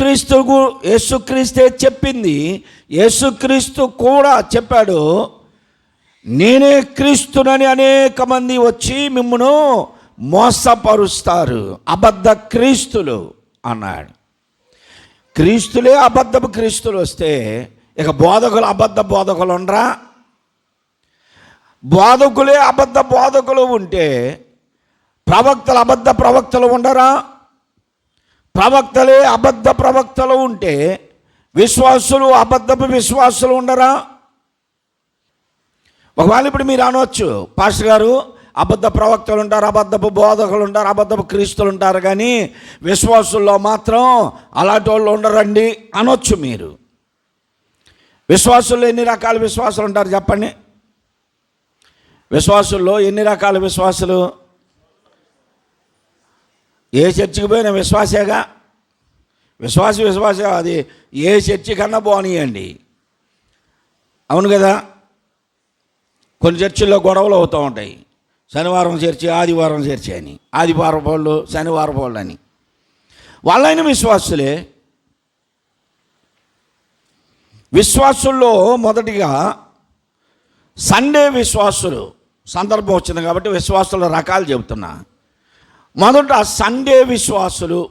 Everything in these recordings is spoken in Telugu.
యేసుక్రీస్తు యేసుక్రీస్తే చెప్పింది యేసుక్రీస్తు కూడా చెప్పాడు నేనే క్రీస్తునని అనేక మంది వచ్చి మిమ్మను మోసపరుస్తారు అబద్ధ క్రీస్తులు అన్నాడు. క్రీస్తులే అబద్ధపు క్రీస్తులు వస్తే ఇక బోధకులు అబద్ధ బోధకులు ఉండరా? బోధకులే అబద్ధ బోధకులు ఉంటే ప్రవక్తలు అబద్ధ ప్రవక్తలు ఉండరా? ప్రవక్తలే అబద్ధ ప్రవక్తలు ఉంటే విశ్వాసులు అబద్ధపు విశ్వాసులు ఉండరా? ఒకవేళ ఇప్పుడు మీరు అనవచ్చు పాస్టర్ గారు అబద్ధ ప్రవక్తలు ఉంటారు అబద్ధపు బోధకులు ఉంటారు అబద్ధపు క్రీస్తులు ఉంటారు కానీ విశ్వాసుల్లో మాత్రం అలాంటి వాళ్ళు ఉండరండి అనొచ్చు మీరు. విశ్వాసుల్లో ఎన్ని రకాల విశ్వాసులు ఉంటారు చెప్పండి? విశ్వాసుల్లో ఎన్ని రకాల విశ్వాసులు? ఏ చర్చికి పోయినా విశ్వాసేగా? విశ్వాస విశ్వాస అది ఏ చర్చి కన్నా బాగునియండి అవును కదా? కొన్ని చర్చిల్లో గొడవలు అవుతూ ఉంటాయి. శనివారం చర్చి ఆదివారం చర్చి అని. ఆదివారం వాళ్ళు శనివారం వాళ్ళు అని. వాళ్ళైన విశ్వాసులే విశ్వాసుల్లో మొదటిగా సండే విశ్వాసులు సందర్భం వచ్చింది కాబట్టి విశ్వాసుల రకాలు చెబుతున్నా. మొదట సండే విశ్వాసులు.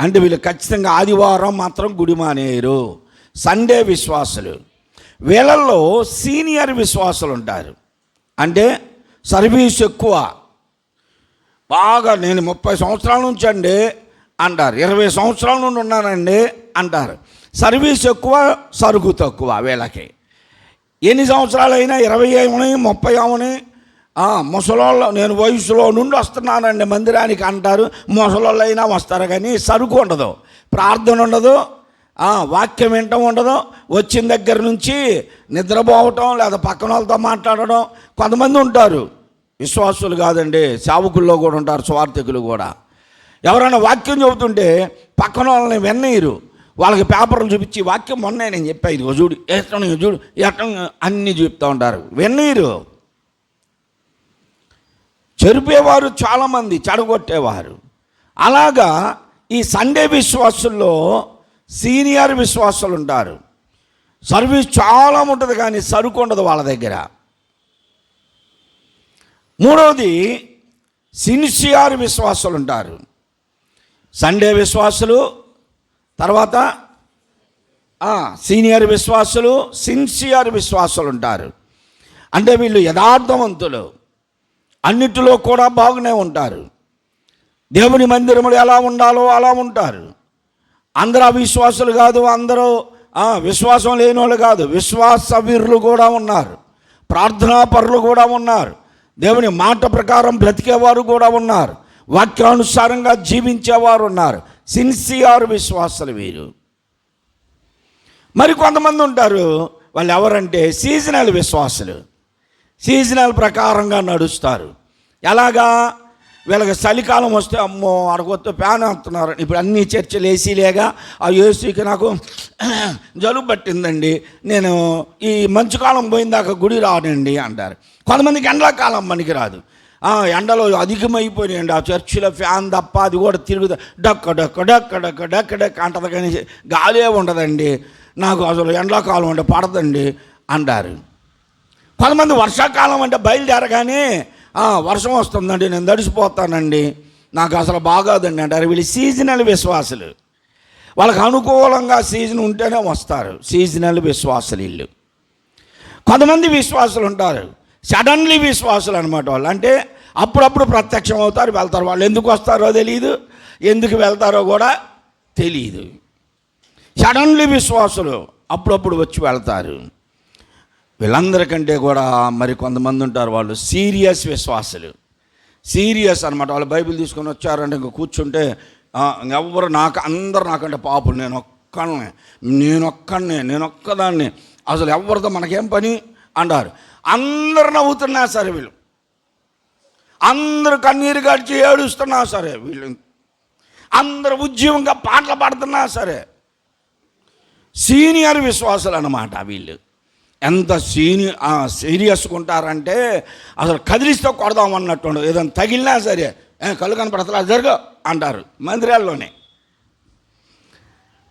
అంటే వీళ్ళు ఖచ్చితంగా ఆదివారం మాత్రం గుడి మానేయరు. సండే విశ్వాసులు. వీళ్ళల్లో సీనియర్ విశ్వాసులు ఉంటారు. అంటే సర్వీస్ ఎక్కువ. బాగా నేను ముప్పై సంవత్సరాల నుంచి అండి అంటారు. ఇరవై సంవత్సరాల నుండి ఉన్నానండి అంటారు. సర్వీస్ ఎక్కువ సరుకు తక్కువ వీళ్ళకి. ఎన్ని సంవత్సరాలు అయినా ఇరవై అవని ముప్పై అవని ముసలోళ్ళు నేను వయసులో నుండి వస్తున్నానండి మందిరానికి అంటారు. ముసలోళ్ళు అయినా వస్తారు కానీ సరుకు ఉండదు. ప్రార్థన ఉండదు. వాక్యం వినటం ఉండదు. వచ్చిన దగ్గర నుంచి నిద్రపోవటం లేదా పక్కన వాళ్ళతో మాట్లాడడం కొంతమంది ఉంటారు. విశ్వాసులు కాదండి సేవకుల్లో కూడా ఉంటారు స్వార్థికులు కూడా. ఎవరైనా వాక్యం చెబుతుంటే పక్కన వాళ్ళని విన్నీరు వాళ్ళకి పేపర్లు చూపించి వాక్యం మొన్నే నేను చెప్పాను ఇది చూడు ఎట్టం చూడు ఎట్టం అన్నీ చూపుతూ ఉంటారు. విన్నీరు చెరిపేవారు చాలామంది చెడగొట్టేవారు. అలాగా ఈ సండే విశ్వాసుల్లో సీనియర్ విశ్వాసులు ఉంటారు సర్వీస్ చాలా ఉంటుంది కానీ సరుకు ఉండదు వాళ్ళ దగ్గర. మూడవది సిన్సియర్ విశ్వాసులు ఉంటారు సండే విశ్వాసులు తర్వాత సీనియర్ విశ్వాసులు సిన్సియర్ విశ్వాసులు ఉంటారు అంటే వీళ్ళు యథార్థవంతులు. అన్నిటిలో కూడా బాగానే ఉంటారు. దేవుని మందిరములు ఎలా ఉండాలో అలా ఉంటారు. అందరూ అవిశ్వాసులు కాదు అందరూ విశ్వాసం లేని వాళ్ళు కాదు విశ్వాస వీరులు కూడా ఉన్నారు. ప్రార్థనా పరులు కూడా ఉన్నారు. దేవుని మాట ప్రకారం బ్రతికేవారు కూడా ఉన్నారు. వాక్యానుసారంగా జీవించేవారు ఉన్నారు. సిన్సియర్ విశ్వాసులు వీరు. మరి కొంతమంది ఉంటారు వాళ్ళు ఎవరంటే సీజనల్ విశ్వాసులు. సీజనల్ ప్రకారంగా నడుస్తారు. ఎలాగా? వీళ్ళకి చలికాలం వస్తే అమ్మో అడగొస్తే ఫ్యాన్ అంటున్నారు ఇప్పుడు అన్ని చర్చలు ఏసీలేగా ఆ ఏసీకి నాకు జలుబు పట్టిందండి. నేను ఈ మంచు కాలం పోయిందాక గుడి రానండి అంటారు. కొంతమందికి ఎండాకాలం పనికిరాదు. ఎండలో అధికమైపోయినాయండి. ఆ చర్చిలో ఫ్యాన్ తప్ప అది కూడా తిరుగుతా డక్క డక్క డక్క డక్క డక్క డక్క అంటది కానీ గాలే ఉండదండి. నాకు అసలు ఎండాకాలం అంటే పడదండి అంటారు. కొంతమంది వర్షాకాలం అంటే బయలుదేరగానే వర్షం వస్తుందండి నేను తడిసిపోతానండి. నాకు అసలు బాగాదండి అంటారు వీళ్ళు సీజనల్ విశ్వాసులు. వాళ్ళకి అనుకూలంగా సీజన్ ఉంటేనే వస్తారు సీజనల్ విశ్వాసులు వీళ్ళు. కొంతమంది విశ్వాసులు ఉంటారు సడన్లీ విశ్వాసులు అనమాట వాళ్ళు. అంటే అప్పుడప్పుడు ప్రత్యక్షం అవుతారు వెళ్తారు. వాళ్ళు ఎందుకు వస్తారో తెలియదు ఎందుకు వెళ్తారో కూడా తెలియదు సడన్లీ విశ్వాసులు అప్పుడప్పుడు వచ్చి వెళ్తారు. వీళ్ళందరికంటే కూడా మరి కొంతమంది ఉంటారు వాళ్ళు సీరియస్ విశ్వాసులు. సీరియస్ అనమాట వాళ్ళు బైబిల్ తీసుకొని వచ్చారంటే ఇంక కూర్చుంటే ఎవరు నాకు అందరు నాకంటే పాపులు. నేను ఒక్కనే నేను ఒక్కనే నేను ఒక్కదాన్ని. అసలు ఎవరితో మనకేం పని? అంటారు. అందరు నవ్వుతున్నా సరే వీళ్ళు. అందరు కన్నీరు గడిచి ఏడుస్తున్నా సరే వీళ్ళు. అందరు ఉద్యమంగా పాటలు పాడుతున్నా సరే. సీనియర్ విశ్వాసులు అన్నమాట వీళ్ళు. ఎంత సీనియర్ సీరియస్గా ఉంటారంటే అసలు కదిలిస్తే కొడదాం అన్నట్టు ఏదైనా తగిలినా సరే కళ్ళు కనపడతలా? జరుగు అంటారు మందిరాల్లోనే.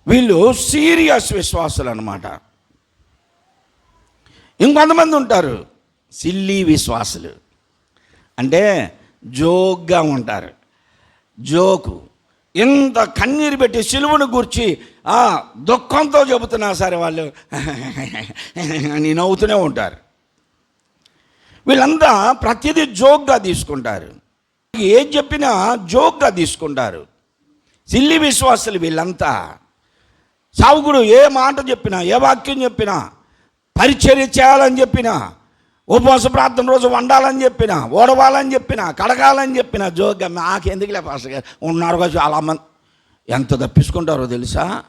వీళ్ళు సీరియస్ విశ్వాసులు అనమాట ఇంకొంతమంది ఉంటారు సిల్లీ విశ్వాసులు. అంటే జోక్గా ఉంటారు. జోకు. ఇంత కన్నీరు పెట్టి సిలువను గుర్చి దుఃఖంతో చెబుతున్నా సరే వాళ్ళు. నేను నవ్వుతూనే ఉంటారు. వీళ్ళంతా ప్రతిదీ జోక్గా తీసుకుంటారు. ఏం చెప్పినా జోక్గా తీసుకుంటారు. సిల్లి విశ్వాసులు వీళ్ళంతా. సావుకుడు ఏ మాట చెప్పినా ఏ వాక్యం చెప్పినా పరిచర్య చేయాలని చెప్పినా ఉపవాస ప్రార్థన రోజు వండాలని చెప్పినా ఓడవాలని చెప్పినా కడగాలని చెప్పినా జోగ్గా నాకెందుకులే పాస్టర్ గారు? ఉన్నారు కదా చాలా మంది ఎంత తప్పించుకుంటారో తెలుసా?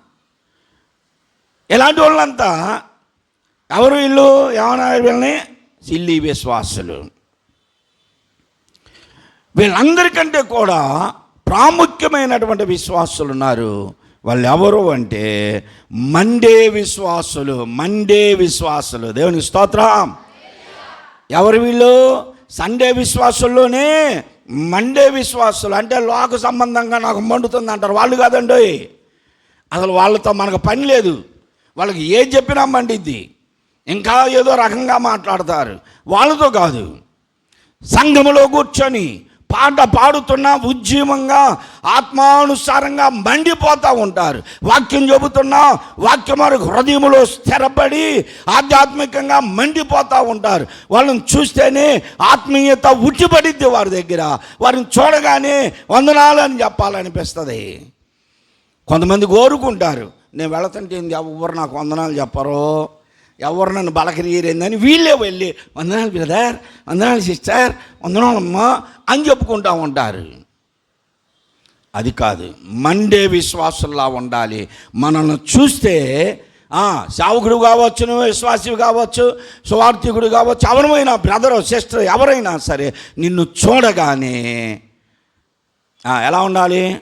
ఇలాంటి వాళ్ళంతా? ఎవరు వీళ్ళు? ఏమన్నారు వీళ్ళని? సిల్లి విశ్వాసులు. వీళ్ళందరికంటే కూడా ప్రాముఖ్యమైనటువంటి విశ్వాసులు ఉన్నారు. వాళ్ళు ఎవరు అంటే మండే విశ్వాసులు మండే విశ్వాసులు. దేవుని స్తోత్రం. ఎవరు వీళ్ళు? సండే విశ్వాసుల్లోనే మండే విశ్వాసులు. అంటే లోక సంబంధంగా నాకు మండుతుంది అంటారు వాళ్ళు కాదండి అసలు వాళ్ళతో మనకు పని లేదు. వాళ్ళకి ఏది చెప్పినా మండిద్ది. ఇంకా ఏదో రకంగా మాట్లాడతారు. వాళ్ళతో కాదు. సంఘములో కూర్చొని పాట పాడుతున్నా ఉద్యమంగా ఆత్మానుసారంగా మండిపోతూ ఉంటారు. వాక్యం చెబుతున్నా వాక్యం వారి హృదయంలో స్థిరపడి ఆధ్యాత్మికంగా మండిపోతూ ఉంటారు. వాళ్ళని చూస్తేనే ఆత్మీయత ఉట్టిపడిద్ది వారి దగ్గర. వారిని చూడగానే వందనాలని చెప్పాలనిపిస్తుంది. కొంతమంది కోరుకుంటారు. నేను వెళ్తుంటే ఏంది? ఎవరు నాకు వందనాలు చెప్పరు? ఎవరు నన్ను బలకరియరేందని వీళ్ళే వెళ్ళి వందనాలు బ్రదర్ వందనాలు సిస్టర్ వందనాలమ్మా అని చెప్పుకుంటూ ఉంటారు. అది కాదు మండే విశ్వాసుల్లా ఉండాలి. మనల్ని చూస్తే ఆ, కావచ్చు నువ్వు విశ్వాసి కావచ్చు సువార్థికుడు కావచ్చు ఎవరమైనా బ్రదరు సిస్టర్ ఎవరైనా సరే నిన్ను చూడగానే ఎలా ఉండాలి?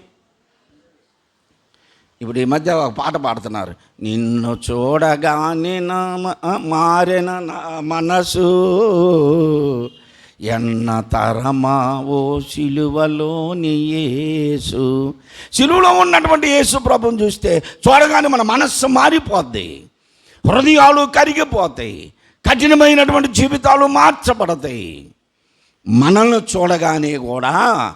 ఇప్పుడు ఈ మధ్య ఒక పాట పాడుతున్నారు. నిన్ను చూడగానే నా మ- మారిన నా మనసు ఎన్న తరమా ఓ సిలువలోని యేసు. సిలువలో ఉన్నటువంటి యేసు ప్రభుని చూస్తే చూడగానే మన మనస్సు మారిపోద్ది. హృదయాలు కరిగిపోతాయి. కఠినమైనటువంటి జీవితాలు మార్చబడతాయి. మనల్ని చూడగానే కూడా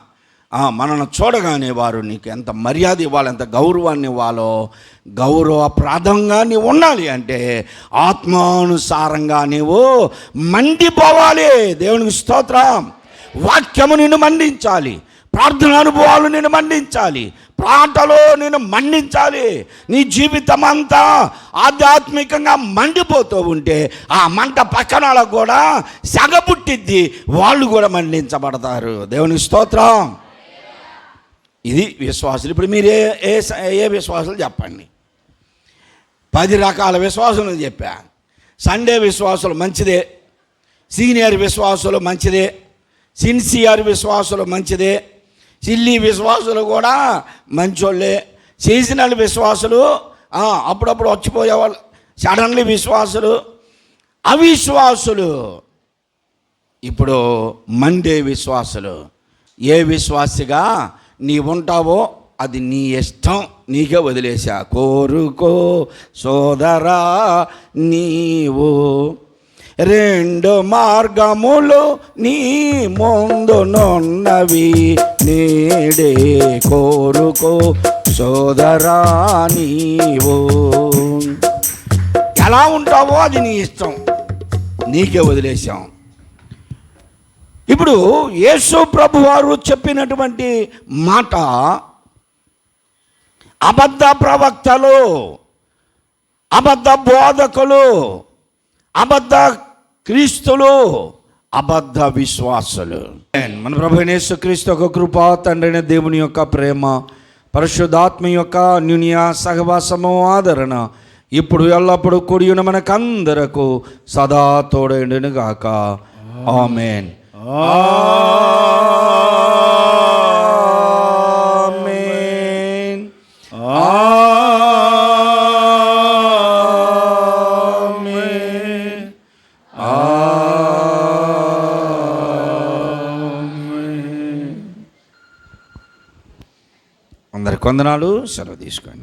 మనల్ని చూడగానే వారు నీకు ఎంత మర్యాద ఇవ్వాలి ఎంత గౌరవాన్ని ఇవ్వాలో గౌరవప్రదంగా నీవు ఉండాలి అంటే ఆత్మానుసారంగా నీవు మండిపోవాలి. దేవునికి స్తోత్రం. వాక్యము నిన్ను మండించాలి. ప్రార్థన అనుభవాలు నేను మండించాలి. ప్రాటలో నేను మండించాలి. నీ జీవితం అంతా ఆధ్యాత్మికంగా మండిపోతూ ఉంటే ఆ మంట పక్కన కూడా కూడా సగపుట్టిద్ది వాళ్ళు కూడా మండించబడతారు. దేవుని స్తోత్రం. ఇది విశ్వాసులు. ఇప్పుడు మీరు ఏ ఏ స- ఏ విశ్వాసాలు చెప్పండి. పది రకాల విశ్వాసులు చెప్పా. సండే విశ్వాసులు మంచిదే. సీనియర్ విశ్వాసులు మంచిదే. సిన్సియర్ విశ్వాసులు మంచిదే. సిల్లీ విశ్వాసులు కూడా మంచోళ్ళే. సీజనల్ విశ్వాసులు అప్పుడప్పుడు వచ్చిపోయేవాళ్ళు. సడన్లీ విశ్వాసులు అవిశ్వాసులు. ఇప్పుడు మండే విశ్వాసులు. ఏ విశ్వాసిగా? నీవుంటావో అది నీ ఇష్టం నీకే వదిలేసా కోరుకో సోదరా నీవు. రెండు మార్గములు నీ ముందునున్నవి నీడే. కోరుకో సోదరా నీవు. ఎలా ఉంటావో అది నీ ఇష్టం నీకే వదిలేశాం. ఇప్పుడు యేసు ప్రభు వారు చెప్పినటువంటి మాట అబద్ధ ప్రవక్తలు అబద్ధ బోధకులు అబద్ధ క్రీస్తులు అబద్ధ విశ్వాసులు. మన ప్రభు యేసుక్రీస్తు యొక్క కృప తండ్రిన దేవుని యొక్క ప్రేమ పరిశుద్ధాత్మ యొక్క న్యూనియ సహవాసము ఆదరణ ఇప్పుడు ఎల్లప్పుడూ కూడియున మనకందరకు సదా తోడైండును గాక ఆమెన్ ఆమేన్ ఆమేన్ అందరి కొందనాలు సెలవు తీసుకోండి.